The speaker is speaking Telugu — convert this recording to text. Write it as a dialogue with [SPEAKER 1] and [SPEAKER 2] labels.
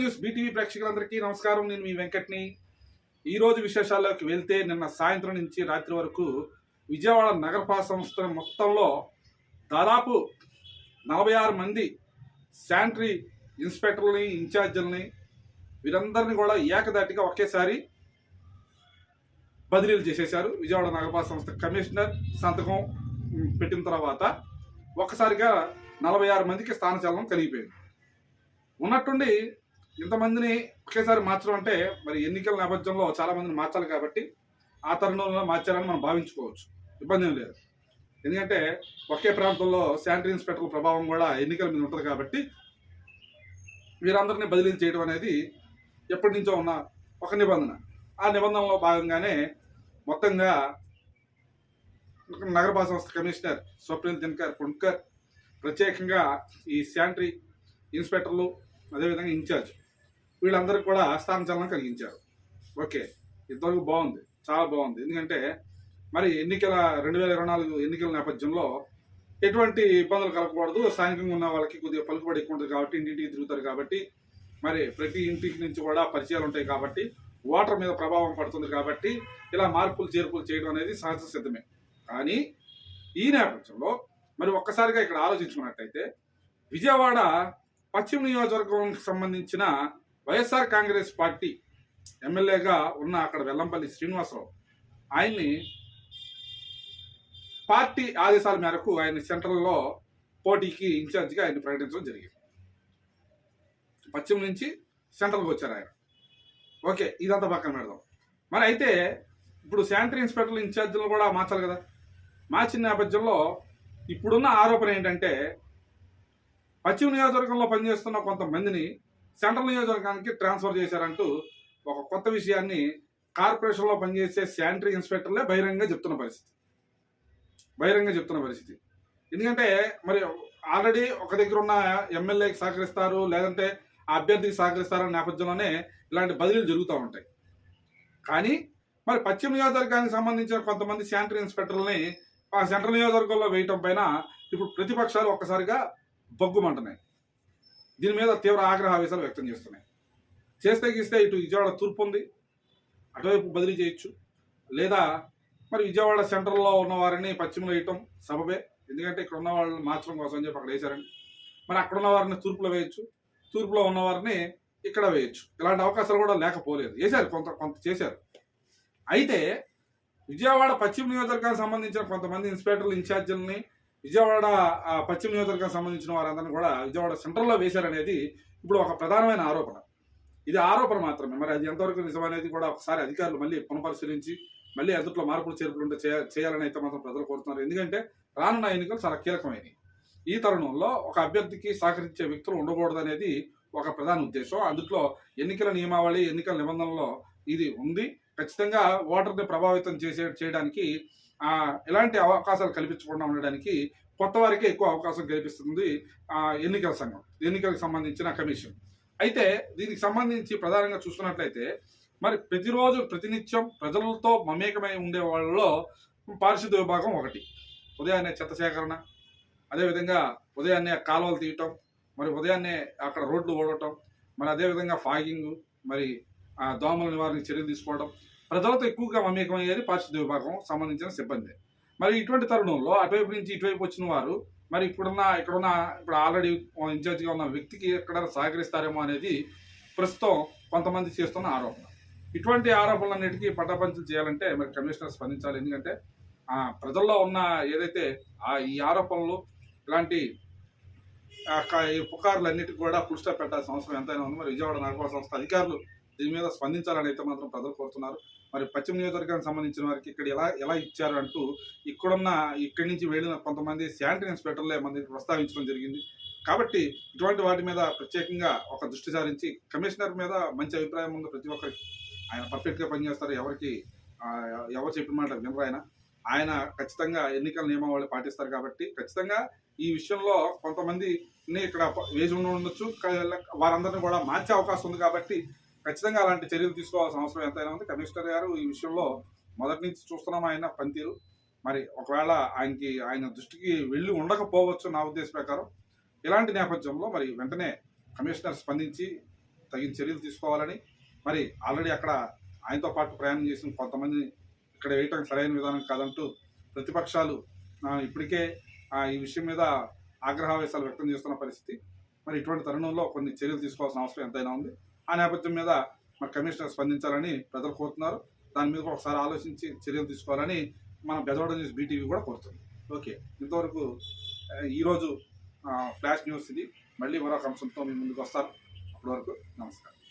[SPEAKER 1] న్యూస్ బీటీవీ ప్రేక్షకులందరికీ నమస్కారం. నేను మీ వెంకట్ని. ఈరోజు విశేషాల్లోకి వెళ్తే నిన్న సాయంత్రం నుంచి రాత్రి వరకు విజయవాడ నగరపాలక సంస్థ మొత్తంలో దాదాపు నలభై ఆరు మంది శానిటరీ ఇన్స్పెక్టర్లని ఇన్ఛార్జీలని వీరందరినీ కూడా ఏకదాటిగా ఒకేసారి బదిలీలు చేసేశారు. విజయవాడ నగరపాలక సంస్థ కమిషనర్ సంతకం పెట్టిన తర్వాత ఒక్కసారిగా నలభై ఆరు మందికి స్థానచలనం కలిగిపోయింది. ఉన్నట్టుండి ఇంతమందిని ఒకేసారి మార్చడం అంటే మరి ఎన్నికల నేపథ్యంలో చాలా మందిని మార్చాలి కాబట్టి ఆ తరుణంలో మార్చారని మనం భావించుకోవచ్చు. ఇబ్బంది ఏం లేదు. ఎందుకంటే ఒకే ప్రాంతంలో శానిటరీ ఇన్స్పెక్టర్ల ప్రభావం కూడా ఎన్నికల మీద ఉంటుంది కాబట్టి వీరందరినీ బదిలీ చేయడం అనేది ఎప్పటి నుంచో ఉన్న ఒక నిబంధన. ఆ నిబంధనలో భాగంగానే మొత్తంగా నగరపాలక సంస్థ కమిషనర్ స్వప్నిల్ దినకర్ పుణ్కర్ ప్రత్యేకంగా ఈ శానిటరీ ఇన్స్పెక్టర్లు అదేవిధంగా ఇన్ఛార్జ్ వీళ్ళందరికీ కూడా స్థానచలనం కలిగించారు. ఓకే ఇంతవరకు బాగుంది చాలా బాగుంది. ఎందుకంటే మరి ఎన్నికల రెండు వేల ఇరవై నాలుగు ఎన్నికల నేపథ్యంలో ఎటువంటి ఇబ్బందులు కలగకూడదు. స్థానికంగా ఉన్న వాళ్ళకి కొద్దిగా పలుకుబడి ఎక్కువ ఉంటుంది కాబట్టి ఇంటింటికి తిరుగుతారు కాబట్టి మరి ప్రతి ఇంటికి నుంచి కూడా పరిచయాలు ఉంటాయి కాబట్టి ఓటర్ మీద ప్రభావం పడుతుంది కాబట్టి ఇలా మార్పులు చేర్పులు చేయడం అనేది సహజ సిద్ధమే. కానీ ఈ నేపథ్యంలో మరి ఒక్కసారిగా ఇక్కడ ఆలోచించుకున్నట్టయితే విజయవాడ పశ్చిమ నియోజకవర్గానికి సంబంధించిన వైఎస్ఆర్ కాంగ్రెస్ పార్టీ ఎమ్మెల్యేగా ఉన్న అక్కడ వెల్లంపల్లి శ్రీనివాసరావు ఆయన్ని పార్టీ ఆదేశాల మేరకు ఆయన సెంట్రల్లో పోటీకి ఇన్ఛార్జిగా ఆయన ప్రకటించడం జరిగింది. పశ్చిమ నుంచి సెంట్రల్కి వచ్చారు ఆయన. ఓకే ఇదంతా పక్కన పెడదాం. మరి అయితే ఇప్పుడు శానిటరీ ఇన్స్పెక్టర్ ఇన్ఛార్జీలు కూడా మార్చాలి కదా? మార్చిన నేపథ్యంలో ఇప్పుడున్న ఆరోపణ ఏంటంటే పశ్చిమ నియోజకవర్గంలో పనిచేస్తున్న కొంతమందిని సెంట్రల్ నియోజకవర్గానికి ట్రాన్స్ఫర్ చేశారంటూ ఒక కొత్త విషయాన్ని కార్పొరేషన్లో పనిచేసే శానిటరీ ఇన్స్పెక్టర్లే బహిరంగంగా చెప్తున్న పరిస్థితి. బహిరంగంగా చెప్తున్న పరిస్థితి. ఎందుకంటే మరి ఆల్రెడీ ఒక దగ్గర ఉన్న ఎమ్మెల్యేకి సహకరిస్తారు లేదంటే ఆ అభ్యర్థికి సహకరిస్తారన్న నేపథ్యంలోనే ఇలాంటి బదిలీలు జరుగుతూ ఉంటాయి. కానీ మరి పశ్చిమ నియోజకవర్గానికి సంబంధించిన కొంతమంది శానిటరీ ఇన్స్పెక్టర్లని ఆ సెంట్రల్ నియోజకవర్గంలో వేయటం పైన ఇప్పుడు ప్రతిపక్షాలు ఒక్కసారిగా బొగ్గుమంటున్నాయి. దీని మీద తీవ్ర ఆగ్రహావేశాలు వ్యక్తం చేస్తున్నాయి. చేస్తే గీస్తే ఇటు విజయవాడ తూర్పు ఉంది. అటువైపు బదిలీ చేయొచ్చు. లేదా మరి విజయవాడ సెంట్రల్లో ఉన్న వారిని పశ్చిమలో వేయటం సబబే. ఎందుకంటే ఇక్కడ ఉన్న వాళ్ళని మార్చడం కోసం అని చెప్పి అక్కడ వేశారండి. మరి అక్కడ ఉన్న వారిని తూర్పులో వేయచ్చు. తూర్పులో ఉన్న వారిని ఇక్కడ వేయచ్చు. ఇలాంటి అవకాశాలు కూడా లేకపోలేదు. చేశారు కొంత కొంత చేశారు. అయితే విజయవాడ పశ్చిమ నియోజకవర్గానికి సంబంధించిన కొంతమంది ఇన్స్పెక్టర్లు ఇన్ఛార్జీలని విజయవాడ ఆ, పశ్చిమ నియోజకవర్గానికి సంబంధించిన వారందరినీ కూడా విజయవాడ సెంటర్లో వేశారనేది ఇప్పుడు ఒక ప్రధానమైన ఆరోపణ. ఇది ఆరోపణ మాత్రమే. మరి అది ఎంతవరకు నిజమనేది కూడా ఒకసారి అధికారులు మళ్ళీ పునఃపరిశీలించి మళ్ళీ అందుట్లో మార్పులు చేర్పులు ఉంటే చేయాలని అయితే మాత్రం ప్రజలు కోరుతున్నారు. ఎందుకంటే రానున్న ఎన్నికలు చాలా కీలకమైనవి. ఈ తరుణంలో ఒక అభ్యర్థికి సహకరించే వ్యక్తులు ఉండకూడదనేది ఒక ప్రధాన ఉద్దేశం. అందుట్లో ఎన్నికల నియమావళి ఎన్నికల నిబంధనలో ఇది ఉంది. ఖచ్చితంగా ఓటర్ని ప్రభావితం చేసే చేయడానికి ఎలాంటి అవకాశాలు కల్పించకుండా ఉండడానికి కొత్త వారికి ఎక్కువ అవకాశం కల్పిస్తుంది ఆ, ఎన్నికల సంఘం ఎన్నికలకు సంబంధించిన కమిషన్. అయితే దీనికి సంబంధించి ప్రధానంగా చూసుకున్నట్లయితే మరి ప్రతిరోజు ప్రతినిత్యం ప్రజలతో మమేకమై ఉండే వాళ్ళలో పారిశుద్ధ్య విభాగం ఒకటి. ఉదయాన్నే చెత్త సేకరణ అదేవిధంగా ఉదయాన్నే కాలువలు తీయటం మరి ఉదయాన్నే అక్కడ రోడ్లు ఓడటం మరి అదేవిధంగా ఫాగింగ్ మరి ఆ, దోమల నివారణ చర్యలు తీసుకోవడం ప్రజలతో ఎక్కువగా మమేకమయ్యేది పారిశుద్ధ్య విభాగం సంబంధించిన సిబ్బంది. మరి ఇటువంటి తరుణంలో అటువైపు నుంచి ఇటువైపు వచ్చిన వారు మరి ఇప్పుడున్న ఇక్కడున్న ఇప్పుడు ఆల్రెడీ ఇన్ఛార్జ్గా ఉన్న వ్యక్తికి ఎక్కడ సహకరిస్తారేమో అనేది ప్రస్తుతం కొంతమంది చేస్తున్న ఆరోపణ. ఇటువంటి ఆరోపణలన్నిటికీ పట్టపంచం చేయాలంటే మరి కమిషనర్ స్పందించాలి. ఎందుకంటే ప్రజల్లో ఉన్న ఏదైతే ఆ ఈ ఆరోపణలు ఇలాంటి ఆ క- పుకార్లన్నిటికీ కూడా ఫుల్ స్టాప్ పెట్టాల్సిన అవసరం ఎంతైనా ఉంది. మరి విజయవాడ నగరపాలక సంస్థ అధికారులు దీని మీద స్పందించాలని అయితే మాత్రం ప్రజలు కోరుతున్నారు. మరి పశ్చిమ నియోజకవర్గానికి సంబంధించిన వారికి ఇక్కడ ఎలా ఎలా ఇచ్చారు అంటూ ఇక్కడున్న ఇక్కడి నుంచి వెళ్ళిన కొంతమంది శానిటరీ ఇన్స్పెక్టర్లే మంది ప్రస్తావించడం జరిగింది. కాబట్టి ఇటువంటి వాటి మీద ప్రత్యేకంగా ఒక దృష్టి సారించి కమిషనర్ మీద మంచి అభిప్రాయం ఉంది ప్రతి ఒక్కరికి. ఆయన పర్ఫెక్ట్గా పనిచేస్తారు. ఎవరికి ఎవరు చెప్పిన మాట వినరు ఆయన. ఆయన ఖచ్చితంగా ఎన్నికల నియమావళి పాటిస్తారు కాబట్టి ఖచ్చితంగా ఈ విషయంలో కొంతమంది ఇక్కడ వేసి ఉండి ఉండొచ్చు వారందరినీ కూడా మార్చే అవకాశం ఉంది కాబట్టి ఖచ్చితంగా అలాంటి చర్యలు తీసుకోవాల్సిన అవసరం ఎంతైనా ఉంది. కమిషనర్ గారు ఈ విషయంలో మొదటి నుంచి చూస్తున్నాం ఆయన పనితీరు. మరి ఒకవేళ ఆయనకి ఆయన దృష్టికి వెళ్ళి ఉండకపోవచ్చు నా ఉద్దేశం ప్రకారం. ఇలాంటి నేపథ్యంలో మరి వెంటనే కమిషనర్ స్పందించి తగిన చర్యలు తీసుకోవాలని మరి ఆల్రెడీ అక్కడ ఆయనతో పాటు ప్రయాణం చేసిన కొంతమంది ఇక్కడ వేయటం సరైన విధానం కాదంటూ ప్రతిపక్షాలు ఇప్పటికే ఈ విషయం మీద ఆగ్రహావేశాలు వ్యక్తం చేస్తున్న పరిస్థితి. మరి ఇటువంటి తరుణంలో కొన్ని చర్యలు తీసుకోవాల్సిన అవసరం ఎంతైనా ఉంది. ఆ నేపథ్యం మీద మా కమిషనర్ స్పందించాలని ప్రజలు కోరుతున్నారు. దాని మీద కూడా ఒకసారి ఆలోచించి చర్యలు తీసుకోవాలని మన బెజవాడ న్యూస్ బీటీవీ కూడా కోరుతుంది. ఓకే. ఇంతవరకు ఈరోజు ఫ్లాష్ న్యూస్ ఇది. మళ్ళీ మరొక అంశంతో మీ ముందుకు వస్తారు. అప్పటివరకు నమస్కారం.